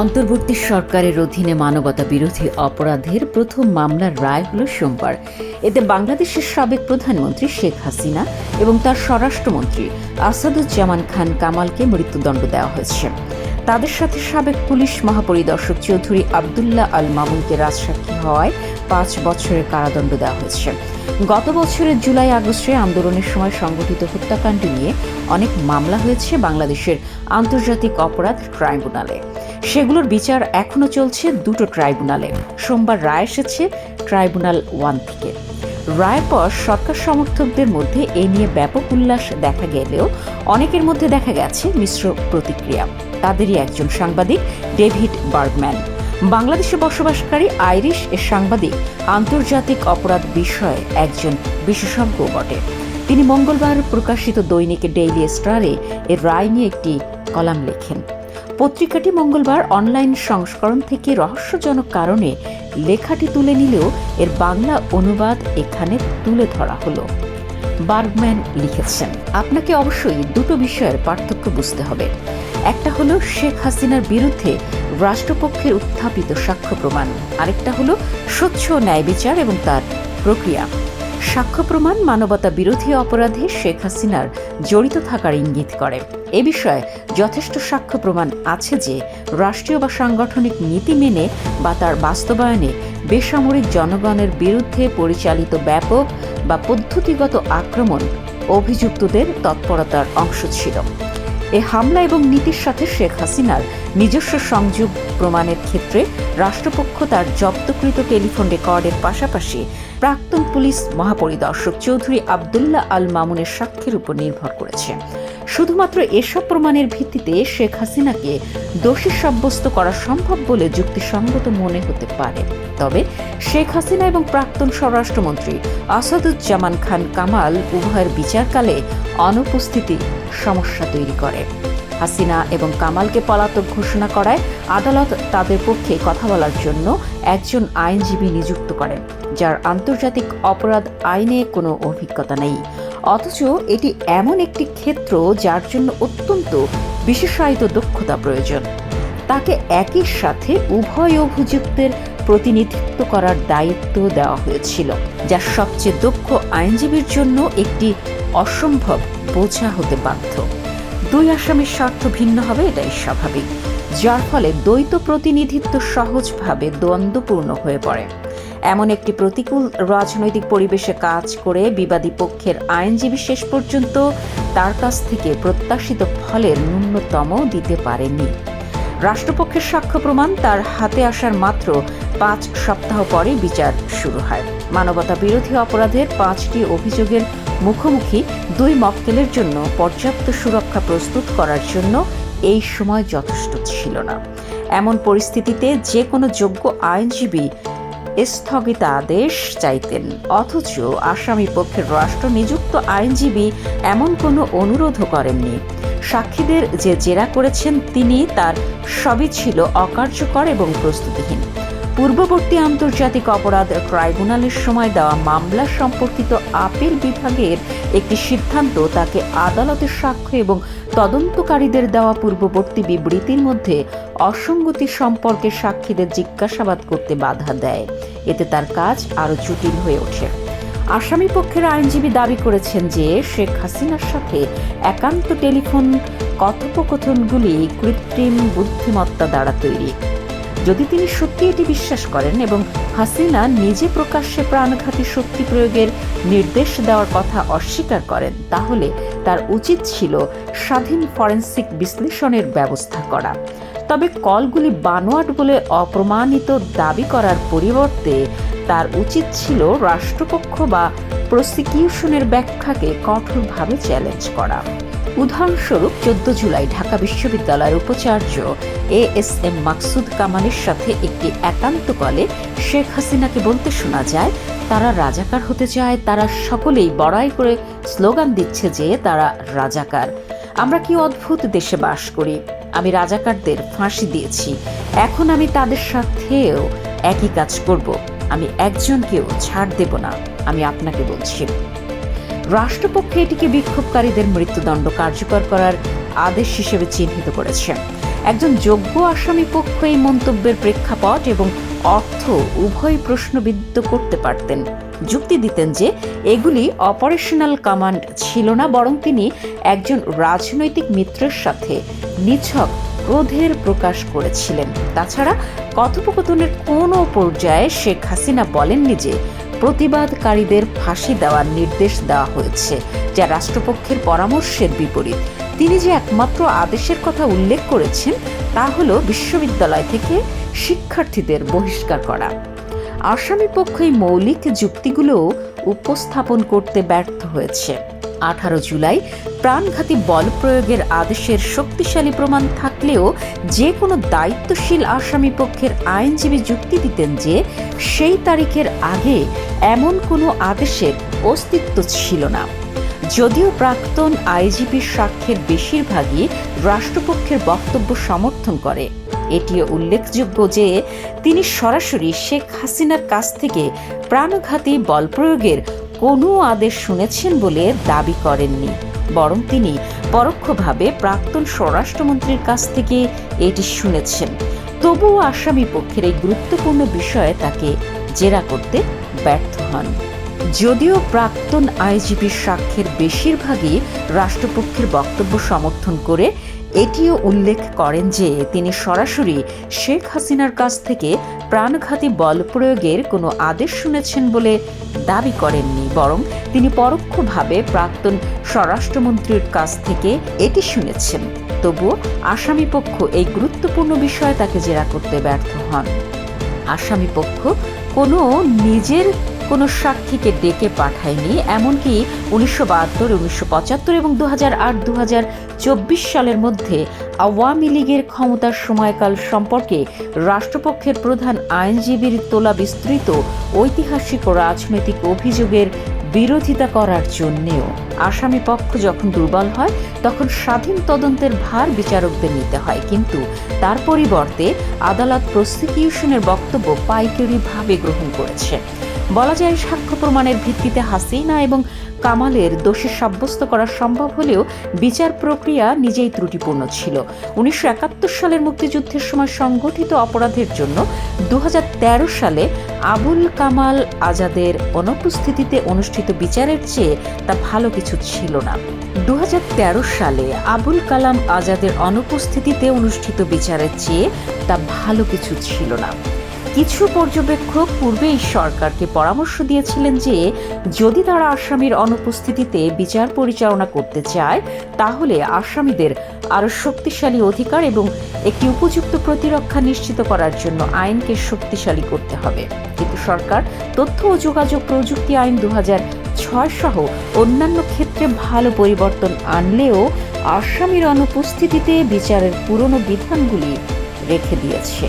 অন্তর্বর্তী সরকারের অধীনে মানবতা বিরোধী অপরাধের প্রথম মামলার রায় হল সোমবার। এতে বাংলাদেশের সাবেক প্রধানমন্ত্রী শেখ হাসিনা এবং তার স্বরাষ্ট্রমন্ত্রী আসাদুজ্জামান খান কামালকে মৃত্যুদণ্ড দেওয়া হয়েছে। তাদের সাথে সাবেক পুলিশ মহাপরিদর্শক চৌধুরী আবদুল্লাহ আল মামুনকে রাজসাক্ষী হওয়ায় পাঁচ বছরের কারাদণ্ড দেওয়া হয়েছে। গত বছরের জুলাই আগস্টে আন্দোলনের সময় সংগঠিত হত্যাকাণ্ড নিয়ে অনেক মামলা হয়েছে বাংলাদেশের আন্তর্জাতিক অপরাধ ট্রাইব্যুনালে। সেগুলোর বিচার এখনও চলছে দুটো ট্রাইব্যুনালে। সোমবার রায় এসেছে ট্রাইব্যুনাল ওয়ান থেকে। রায়ের পর সরকার সমর্থকদের মধ্যে এ নিয়ে ব্যাপক উল্লাস দেখা গেলেও অনেকের মধ্যে দেখা গেছে মিশ্র প্রতিক্রিয়া। তাদেরই একজন সাংবাদিক, ডেভিড বার্গম্যান। বাংলাদেশে বসবাসকারী আইরিশ এ সাংবাদিক, আন্তর্জাতিক অপরাধ বিষয়ে একজন বিশেষজ্ঞ বটে। তিনি মঙ্গলবার প্রকাশিত দৈনিক ডেইলি স্টারে এর রায় নিয়ে একটি কলাম লেখেন। পত্রিকাটি মঙ্গলবার অনলাইন সংস্করণ থেকে রহস্যজনক কারণে লেখাটি তুলে নিলেও এর বাংলা অনুবাদ এখানে তুলে ধরা হলো। বার্গম্যান লিখেছেন, আপনাকে অবশ্যই দুটো বিষয়ের পার্থক্য বুঝতে হবে। একটা হলো শেখ হাসিনার বিরুদ্ধে রাষ্ট্রপক্ষের উত্থাপিত সাক্ষ্য প্রমাণ, আরেকটা হলো স্বচ্ছ ন্যায় বিচার এবং তার প্রক্রিয়া। সাক্ষ্য প্রমাণ মানবতা বিরোধী অপরাধে শেখ হাসিনার জড়িত থাকার ইঙ্গিত করে। এ বিষয়ে যথেষ্ট সাক্ষ্য প্রমাণ আছে যে রাষ্ট্রীয় বা সাংগঠনিক নীতি মেনে বা তার বাস্তবায়নে বেসামরিক জনগণের বিরুদ্ধে পরিচালিত ব্যাপক বা পদ্ধতিগত আক্রমণ অভিযুক্তদের তৎপরতার অংশ ছিল। এ হামলা এবং নীতির সাথে শেখ হাসিনার নিজস্ব সংযোগ প্রমাণের ক্ষেত্রে রাষ্ট্রপক্ষ তার জব্দকৃত টেলিফোন রেকর্ডের পাশাপাশি প্রাক্তন পুলিশ মহাপরিদর্শক চৌধুরী আবদুল্লাহ আল মামুনের সাক্ষ্যের উপর নির্ভর করেছে। শুধুমাত্র এসব প্রমাণের ভিত্তিতে শেখ হাসিনাকে দোষী সাব্যস্ত করা সম্ভব বলে যুক্তিসঙ্গত মনে হতে পারে। তবে শেখ হাসিনা এবং প্রাক্তন স্বরাষ্ট্রমন্ত্রী আসাদুজ্জামান খান কামাল উভয়ের বিচারকালে অনুপস্থিতি সমস্যা তৈরি করে। হাসিনা এবং কামালকে পলাতক ঘোষণা করায় আদালত তাদের পক্ষে কথা বলার জন্য একজন আইনজীবী নিযুক্ত করেন, যার আন্তর্জাতিক অপরাধ আইনে কোনো অভিজ্ঞতা নেই। অথচ এটি এমন একটি ক্ষেত্র যার জন্য অত্যন্ত বিশেষায়িত দক্ষতা প্রয়োজন। তাকে একই সাথে উভয় অভিযুক্তের প্রতিনিধিত্ব করার দায়িত্ব দেওয়া হয়েছিল, যা সবচেয়ে দক্ষ আইনজীবীর জন্য একটি অসম্ভব বোঝা হতে বাধ্য। দুই আসামির স্বার্থ ভিন্ন হবে, এটাই স্বাভাবিক, যার ফলে দ্বৈত প্রতিনিধিত্ব সহজভাবে দ্বন্দ্বপূর্ণ হয়ে পড়ে। এমন একটি প্রতিকূল রাজনৈতিক পরিবেশে কাজ করে বিবাদী পক্ষের আইনজীবী শেষ পর্যন্ত তার কাছ থেকে প্রত্যাশিত ফলের ন্যূনতম দিতে পারেনি। রাষ্ট্রপক্ষের সাক্ষ্য প্রমাণ তার হাতে আসার মাত্র পাঁচ সপ্তাহ পরে বিচার শুরু হয়। মানবতা বিরোধী অপরাধের পাঁচটি অভিযোগের মুখোমুখি দুই মক্কেলের জন্য পর্যাপ্ত সুরক্ষা প্রস্তুত করার জন্য এই সময় যথেষ্ট ছিল না। এমন পরিস্থিতিতে যে কোনো যোগ্য আইনজীবী স্থগিতাদেশ চাইতেন। অথচ আসামি পক্ষের রাষ্ট্র নিযুক্ত আইনজীবী এমন কোনো অনুরোধও করেননি। সাক্ষীদের যে জেরা করেছেন তিনি, তার সবই ছিল অকার্যকর এবং প্রস্তুতিহীন। পূর্ববর্তী আন্তর্জাতিক অপরাধ ট্রাইব্যুনালের সময় দেওয়া মামলা সম্পর্কিত আপিল বিভাগের একটি সিদ্ধান্ত তাকে আদালতের সাক্ষ্য এবং তদন্তকারীদের দেওয়া পূর্ববর্তী বিবৃতির মধ্যে অসঙ্গতি সম্পর্কে সাক্ষীদের জিজ্ঞাসাবাদ করতে বাধা দেয়। এতে তার কাজ আরও জটিল হয়ে ওঠে। আসামি পক্ষের আইনজীবী দাবি করেছেন যে শেখ হাসিনার সাথে একান্ত টেলিফোন কথোপকথনগুলি কৃত্রিম বুদ্ধিমত্তা দ্বারা তৈরি। যদি তিনি সত্যি এটি বিশ্বাস করেন এবং হাসিনা নিজে প্রকাশ্যে প্রাণঘাতী শক্তি প্রয়োগের নির্দেশ দেওয়ার কথা অস্বীকার করেন, তাহলে তার উচিত ছিল স্বাধীন ফরেন্সিক বিশ্লেষণের ব্যবস্থা করা। তবে কলগুলি বানোয়াট বলে অপ্রমাণিত দাবি করার পরিবর্তে তার উচিত ছিল রাষ্ট্রপক্ষ বা প্রসিকিউশনের ব্যাখ্যাকে কঠোরভাবে চ্যালেঞ্জ করা। উদাহরণস্বরূপ, চোদ্দ জুলাই ঢাকা বিশ্ববিদ্যালয়ের উপাচার্য এ এস এম মাকসুদ কামালের সাথে একটি একান্ত কলে শেখ হাসিনাকে বলতে শোনা যায়, তারা রাজাকার হতে চায়, তারা সকলেই বড়াই করে স্লোগান দিচ্ছে যে তারা রাজাকার। আমরা কি অদ্ভুত দেশে বাস করি? আমি রাজাকারদের ফাঁসি দিয়েছি। এখন আমি তাদের সাথেও একই কাজ করব। আমি একজনকেও ছাড় দেব না, আমি আপনাকে বলছি। রাষ্ট্রপক্ষ এটিকে বিক্ষোভকারীদের মৃত্যুদণ্ড কার্যকর করার আদেশ হিসেবে চিহ্নিত করেছে। একজন যোগ্য আসামি পক্ষ এই মন্তব্যের প্রেক্ষাপট এবং অর্থ উভয় প্রশ্নবিদ্ধ করতে পারতেন। যুক্তি দিতেন যে এগুলি অপারেশনাল কমান্ড ছিল না, বরং তিনি একজন রাজনৈতিক মিত্রের সাথে নিছক ক্রোধের প্রকাশ করেছিলেন। তাছাড়া কথোপকথনের কোনো পর্যায়ে শেখ হাসিনা বলেননি যে প্রতিবাদকারীদের ফাঁসি দেওয়ার নির্দেশ দেওয়া হয়েছে, যা রাষ্ট্রপক্ষের পরামর্শের বিপরীত। তিনি যে একমাত্র আদেশের কথা উল্লেখ করেছেন, তা হল বিশ্ববিদ্যালয় থেকে শিক্ষার্থীদের বহিষ্কার করা। আসামি পক্ষ এই মৌলিক যুক্তিগুলো উপস্থাপন করতে ব্যর্থ হয়েছে। আঠারো জুলাই প্রাণঘাতী বল প্রয়োগের আদেশের শক্তিশালী প্রমাণ থাকলেও যে কোনো দায়িত্বশীল আসামি পক্ষের আইনজীবী যুক্তি দিতেন যে সেই তারিখের আগে এমন কোনো আদেশের অস্তিত্ব ছিল না। যদিও প্রাক্তন আইজিপির সাক্ষ্যের বেশিরভাগই রাষ্ট্রপক্ষের বক্তব্য সমর্থন করে। এটিও উল্লেখযোগ্য যে তিনি সরাসরি শেখ হাসিনার কাছ থেকে প্রাণঘাতী বল প্রয়োগের কোনো আদেশ শুনেছেন বলে দাবি করেননি, বরং তিনি পরোক্ষভাবে প্রাক্তন স্বরাষ্ট্রমন্ত্রীর কাছ থেকে এটি শুনেছেন। তবুও আসামি পক্ষের এই গুরুত্বপূর্ণ বিষয়ে তাকে জেরা করতে ব্যর্থ হন। যদিও প্রাক্তন আইজিপির সাক্ষ্যের বেশিরভাগই রাষ্ট্রপক্ষের বক্তব্য সমর্থন করে, এটিও উল্লেখ করেন যে তিনি সরাসরি শেখ হাসিনার কাছ থেকে প্রাণঘাতী বল প্রয়োগের কোনো আদেশ শুনেছেন বলে দাবি করেননি, বরং তিনি পরোক্ষভাবে প্রাক্তন স্বরাষ্ট্রমন্ত্রীর কাছ থেকে এটি শুনেছেন। তবুও আসামি পক্ষ এই গুরুত্বপূর্ণ বিষয়ে তাকে জেরা করতে ব্যর্থ হন। আসামি পক্ষ কোনো নিজের কোনো সাক্ষীকে ডেকে পাঠায়নি, এমনকি উনিশশো বাহাত্তর, উনিশশো পঁচাত্তর এবং দু হাজার আট দু চব্বিশ সালের মধ্যে আওয়ামী লীগের ক্ষমতার সময়কাল সম্পর্কে রাষ্ট্রপক্ষের প্রধান আইনজীবীর তোলা বিস্তৃত ঐতিহাসিক ও রাজনৈতিক অভিযোগের বিরোধিতা করার জন্যেও আসামি পক্ষ যখন দুর্বল হয়, তখন স্বাধীন তদন্তের ভার বিচারকদের নিতে হয়। কিন্তু তার পরিবর্তে আদালত প্রসিকিউশনের বক্তব্য পাইকারিভাবে গ্রহণ করেছে। বলা যায় সাক্ষ্য প্রমাণের ভিত্তিতে হাসিনা এবং কামালের দোষী সাব্যস্ত করা সম্ভব হলেও বিচার প্রক্রিয়া নিজেই ত্রুটিপূর্ণ ছিল। উনিশশো একাত্তর সালের মুক্তিযুদ্ধের সময় সংগঠিত অপরাধের জন্য দু সালে আবুল কামাল আজাদের অনুপস্থিতিতে অনুষ্ঠিত বিচারের চেয়ে তা ভালো কিছু ছিল না। দু হাজার তেরো সালে আবুল কালাম আজাদের অনুপস্থিতিতে অনুষ্ঠিত বিচারের চেয়ে তা ভালো কিছু ছিল না। কিছু পর্যবেক্ষক পূর্বেই সরকারকে পরামর্শ দিয়েছিলেন যে, যদি তারা আসামির অনুপস্থিতিতে বিচার পরিচালনা করতে চায়, তাহলে আসামিদের আরও শক্তিশালী অধিকার এবং একটি উপযুক্ত প্রতিরক্ষা নিশ্চিত করার জন্য আইনকে শক্তিশালী করতে হবে। কিন্তু সরকার তথ্য ও যোগাযোগ প্রযুক্তি আইন দু ছয় সহ অন্যান্য ক্ষেত্রে ভালো পরিবর্তন আনলেও আসামির অনুপস্থিতিতে বিচারের পুরনো বিধানগুলি রেখে দিয়েছে।